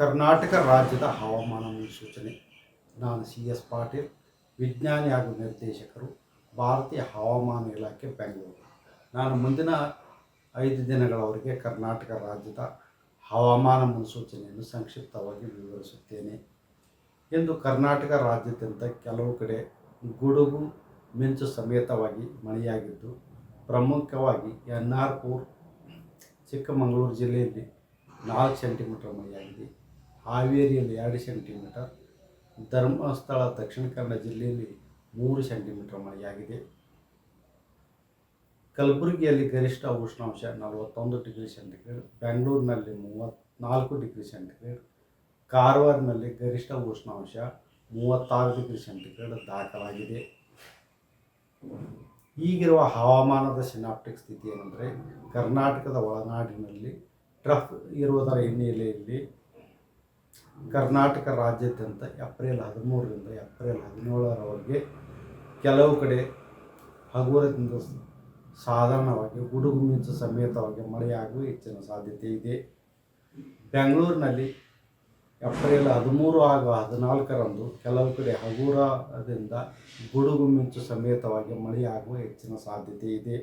ಕರ್ನಾಟಕ ರಾಜ್ಯದ ಹವಾಮಾನ ಮುನ್ಸೂಚನೆ. ನಾನು ಸಿ ಎಸ್ ಪಾಟೀಲ್, ವಿಜ್ಞಾನಿ ಹಾಗೂ ನಿರ್ದೇಶಕರು, ಭಾರತೀಯ ಹವಾಮಾನ ಇಲಾಖೆ, ಬೆಂಗಳೂರು. ನಾನು ಮುಂದಿನ ಐದು ದಿನಗಳವರೆಗೆ ಕರ್ನಾಟಕ ರಾಜ್ಯದ ಹವಾಮಾನ ಮುನ್ಸೂಚನೆಯನ್ನು ಸಂಕ್ಷಿಪ್ತವಾಗಿ ವಿವರಿಸುತ್ತೇನೆ. ಎಂದು ಕರ್ನಾಟಕ ರಾಜ್ಯಾದ್ಯಂತ ಕೆಲವು ಕಡೆ ಗುಡುಗು, ಮಿಂಚು ಸಮೇತವಾಗಿ ಮಳೆಯಾಗಿದ್ದು, ಪ್ರಮುಖವಾಗಿ ಎನ್ ಆರ್ ಪೂರ್, ಚಿಕ್ಕಮಗಳೂರು ಜಿಲ್ಲೆಯಲ್ಲಿ ನಾಲ್ಕು ಸೆಂಟಿಮೀಟರ್ ಮಳೆಯಾಗಿದೆ. ಹಾವೇರಿಯಲ್ಲಿ ಎರಡು ಸೆಂಟಿಮೀಟರ್, ಧರ್ಮಸ್ಥಳ ದಕ್ಷಿಣ ಕನ್ನಡ ಜಿಲ್ಲೆಯಲ್ಲಿ ಮೂರು ಸೆಂಟಿಮೀಟರ್ ಮಳೆಯಾಗಿದೆ. ಕಲಬುರಗಿಯಲ್ಲಿ ಗರಿಷ್ಠ ಉಷ್ಣಾಂಶ ನಲವತ್ತೊಂದು ಡಿಗ್ರಿ ಸೆಂಟಿಗ್ರೇಡ್, ಬೆಂಗಳೂರಿನಲ್ಲಿ ಮೂವತ್ತ್ನಾಲ್ಕು ಡಿಗ್ರಿ ಸೆಂಟಿಗ್ರೇಡ್ ಕಾರವಾರನಲ್ಲಿ ಗರಿಷ್ಠ ಉಷ್ಣಾಂಶ ಮೂವತ್ತಾರು ಡಿಗ್ರಿ ಸೆಂಟಿಗ್ರೇಡ್ ದಾಖಲಾಗಿದೆ. ಈಗಿರುವ ಹವಾಮಾನದ ಸಿನಾಪ್ಟಿಕ್ ಸ್ಥಿತಿ ಏನಂದರೆ, ಕರ್ನಾಟಕದ ಒಳನಾಡಿನಲ್ಲಿ ಟ್ರಫ್ ಇರುವುದರ ಹಿನ್ನೆಲೆಯಲ್ಲಿ ಕರ್ನಾಟಕ ರಾಜ್ಯಾದ್ಯಂತ ಏಪ್ರಿಲ್ ಹದಿಮೂರರಿಂದ ಏಪ್ರಿಲ್ ಹದಿನೇಳರವರೆಗೆ ಕೆಲವು ಕಡೆ ಹಗುರದಿಂದ ಸಾಧಾರಣವಾಗಿ ಗುಡುಗು ಮಿಂಚು ಸಮೇತವಾಗಿ ಮಳೆಯಾಗುವ ಹೆಚ್ಚಿನ ಸಾಧ್ಯತೆ ಇದೆ. ಬೆಂಗಳೂರಿನಲ್ಲಿ ಏಪ್ರಿಲ್ ಹದಿಮೂರು ಹಾಗೂ ಹದಿನಾಲ್ಕರಂದು ಕೆಲವು ಕಡೆ ಹಗುರದಿಂದ ಗುಡುಗು ಮಿಂಚು ಸಮೇತವಾಗಿ ಮಳೆಯಾಗುವ ಹೆಚ್ಚಿನ ಸಾಧ್ಯತೆ ಇದೆ.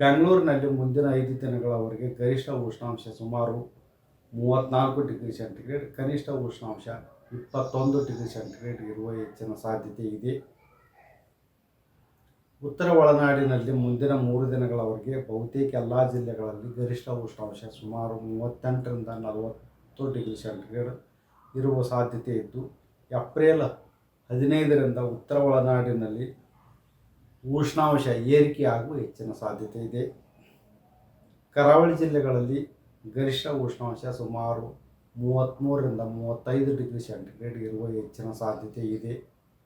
ಬೆಂಗಳೂರಿನಲ್ಲಿ ಮುಂದಿನ ಐದು ದಿನಗಳವರೆಗೆ ಗರಿಷ್ಠ ಉಷ್ಣಾಂಶ ಸುಮಾರು ಮೂವತ್ತ್ನಾಲ್ಕು ಡಿಗ್ರಿ ಸೆಂಟಿಗ್ರೇಡ್, ಕನಿಷ್ಠ ಉಷ್ಣಾಂಶ ಇಪ್ಪತ್ತೊಂದು ಡಿಗ್ರಿ ಸೆಂಟಿಗ್ರೇಡ್ ಇರುವ ಹೆಚ್ಚಿನ ಸಾಧ್ಯತೆ ಇದೆ. ಉತ್ತರ ಒಳನಾಡಿನಲ್ಲಿ ಮುಂದಿನ ಮೂರು ದಿನಗಳವರೆಗೆ ಬಹುತೇಕ ಎಲ್ಲ ಜಿಲ್ಲೆಗಳಲ್ಲಿ ಗರಿಷ್ಠ ಉಷ್ಣಾಂಶ ಸುಮಾರು ಮೂವತ್ತೆಂಟರಿಂದ ನಲವತ್ತು ಡಿಗ್ರಿ ಸೆಂಟಿಗ್ರೇಡ್ ಇರುವ ಸಾಧ್ಯತೆ ಇದ್ದು, ಏಪ್ರಿಲ್ ಹದಿನೈದರಿಂದ ಉತ್ತರ ಒಳನಾಡಿನಲ್ಲಿ ಉಷ್ಣಾಂಶ ಏರಿಕೆಯಾಗುವ ಹೆಚ್ಚಿನ ಸಾಧ್ಯತೆ ಇದೆ. ಕರಾವಳಿ ಜಿಲ್ಲೆಗಳಲ್ಲಿ ಗರಿಷ್ಠ ಉಷ್ಣಾಂಶ ಸುಮಾರು ಮೂವತ್ತ್ಮೂರರಿಂದ ಮೂವತ್ತೈದು ಡಿಗ್ರಿ ಸೆಂಟಿಗ್ರೇಡ್ ಇರುವ ಹೆಚ್ಚಿನ ಸಾಧ್ಯತೆ ಇದೆ.